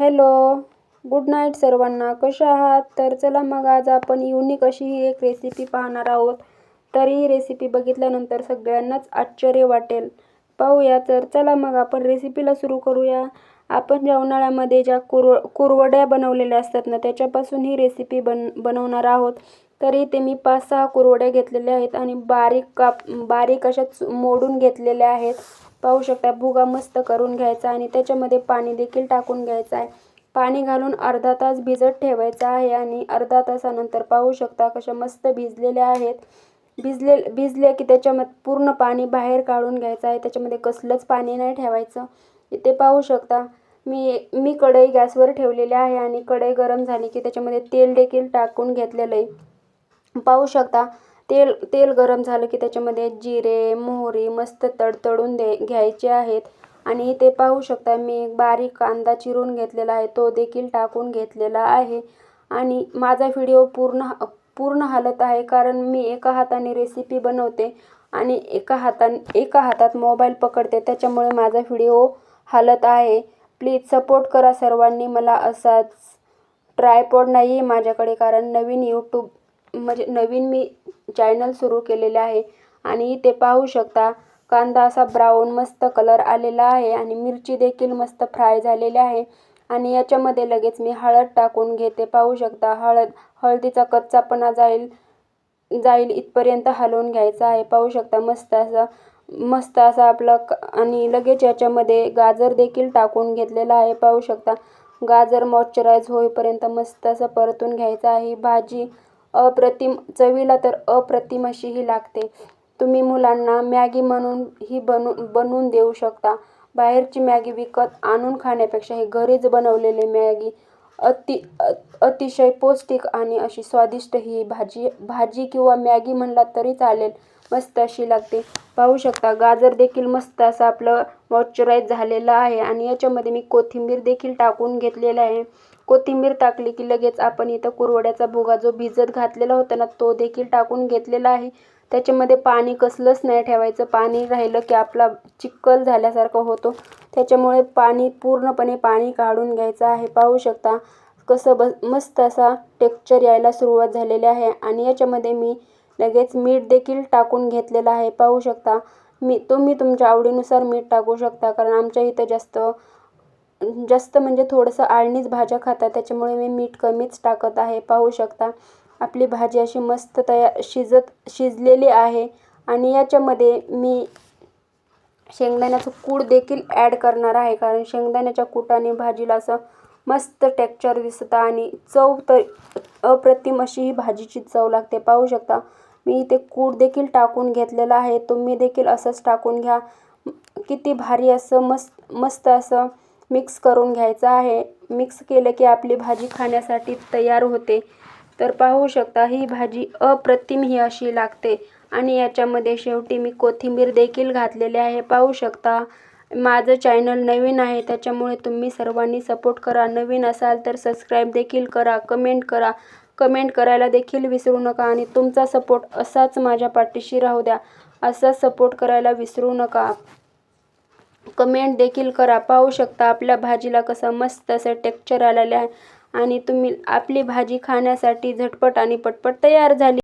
Hello good night सर्वांना. कशा आहात? तर चला मग आज आपण युनिक अशी ही एक रेसिपी पाहणार आहोत. तर ही रेसिपी बघितल्यानंतर सगळ्यांनाच आश्चर्य वाटेल. पाहूया. तर चला मग आपण रेसिपीला सुरू करूया. आपण ज्या उन्हाळ्यामध्ये ज्या कुर कुरवड्या बनवलेल्या असतात ना त्याच्यापासून ही रेसिपी बन बनवणार आहोत. तर इथे मी पाच सहा कुरवड्या घेतलेल्या आहेत आणि बारीक काप बारीक अशा मोडून घेतलेल्या आहेत. पाहू शकता भुगा मस्त करून घ्यायचा आणि त्याच्यामध्ये पाणी देखील टाकून घ्यायचं आहे. पाणी घालून अर्धा तास भिजत ठेवायचं आहे आणि अर्धा तासानंतर पाहू शकता कशा मस्त भिजलेल्या आहेत. भिजले भिजले की त्याच्यामध्ये पूर्ण पाणी बाहेर काढून घ्यायचं आहे. त्याच्यामध्ये कसलंच पाणी नाही ठेवायचं. इथे पाहू शकता मी मी कढई गॅसवर ठेवलेली आहे आणि कढई गरम झाली की त्याच्यामध्ये तेल देखील टाकून घेतलेलं आहे. पाहू शकता तेल तेल गरम झालं की त्याच्यामध्ये जिरे मोहरी मस्त तडतडून दे घ्यायचे आहेत. आणि ते पाहू शकता मी एक बारीक कांदा चिरून घेतलेला आहे. तो देखील टाकून घेतलेला आहे. आणि माझा व्हिडिओ पूर्ण पूर्ण हालत आहे कारण मी एका हाताने रेसिपी बनवते आणि एका हाताने एका हातात मोबाईल पकडते. त्याच्यामुळे माझा व्हिडिओ हालत आहे. प्लीज सपोर्ट करा सर्वांनी. मला असाच ट्रायपॉड नाही आहे माझ्याकडे कारण नवीन यूट्यूब म्हणजे नवीन मी चॅनल सुरू केलेले आहे. आणि इथे पाहू शकता कांदा असा ब्राऊन मस्त कलर आलेला आहे आणि मिरची देखील मस्त फ्राय झालेली आहे. आणि याच्यामध्ये लगेच मी हळद टाकून घेते. पाहू शकता हळद हळदीचा कच्चापणा जाईल जाईल इथपर्यंत हलवून घ्यायचा आहे. पाहू शकता मस्त असं मस्त असा आपला क आणि लगेच याच्यामध्ये गाजर देखील टाकून घेतलेला आहे. पाहू शकता गाजर मॉइश्चराईज होईपर्यंत मस्त असं परतून घ्यायचं आहे. भाजी अप्रतिम चवीला तर अप्रतिम अशी ही लागते. तुम्ही मुलांना मॅगी म्हणून ही बनू बनवून देऊ शकता. बाहेरची मॅगी विकत आणून खाण्यापेक्षा हे घरीच बनवलेली मॅगी अति अतिशय पौष्टिक आणि अशी स्वादिष्ट ही भाजी भाजी किंवा मॅगी म्हणला तरी चालेल. मस्त अशी लागते. पाहू शकता गाजर देखील मस्त असं आपलं मॉइश्चराईज झालेलं आहे आणि याच्यामध्ये मी कोथिंबीर देखील टाकून घेतलेलं आहे. कोथिंबीर टाकली की लगेच आपण इथं कुरवड्याचा भुगा जो भिजत घातलेला होता ना तो देखील टाकून घेतलेला आहे. त्याच्यामध्ये पाणी कसलंच नाही ठेवायचं. पाणी राहिलं की आपला चिक्कल झाल्यासारखं होतो. त्याच्यामुळे पाणी पूर्णपणे पाणी काढून घ्यायचं आहे. पाहू शकता कसं ब मस्त असा टेक्स्चर यायला सुरुवात झालेली आहे. आणि याच्यामध्ये मी लगेच मीठ देखील टाकून घेतलेलं आहे. पाहू शकता मी तुम्ही तुमच्या आवडीनुसार मीठ टाकू शकता. कारण आमच्या इथं जास्त जास्त म्हणजे थोडंसं आळणीच भाज्या खातात त्याच्यामुळे मी मीठ कमीच टाकत आहे. पाहू शकता आपली भाजी अशी मस्त तयार शिजत शिजलेली आहे. आणि याच्यामध्ये मी शेंगदाण्याचं कूड देखील ॲड करणार आहे कारण शेंगदाण्याच्या कुटाने भाजीला असं मस्त टेक्चर दिसतं आणि चव तर अप्रतिम अशी ही भाजीची चव लागते. पाहू शकता मी इथे कूड देखील टाकून घेतलेला आहे. तुम्ही देखील असंच टाकून घ्या. किती भारी असं मस्त मस्त असं मिक्स करून घ्यायचा आहे. मिक्स केलं की आपली भाजी खाण्यासाठी तयार होते. तर पाहू शकता ही भाजी अप्रतिम ही अशी लागते. आणि याच्यामध्ये शेवटी मी कोथिंबीर देखील घातलेली आहे. पाहू शकता माझं चॅनल नवीन आहे त्याच्यामुळे तुम्ही सर्वांनी सपोर्ट करा. नवीन असाल तर सबस्क्राईब देखील करा कमेंट करा. कमेंट करायला देखील विसरू नका आणि तुमचा सपोर्ट असाच माझ्या पाठीशी राहू द्या. असा सपोर्ट करायला विसरू नका. कमेंट देखील करा. पाहू शकता आपल्या भाजीला कसं मस्त असं टेक्चर आलेलं आहे. आणि तुम्ही आपली भाजी खाण्यासाठी झटपट आणि पटपट तयार झाली.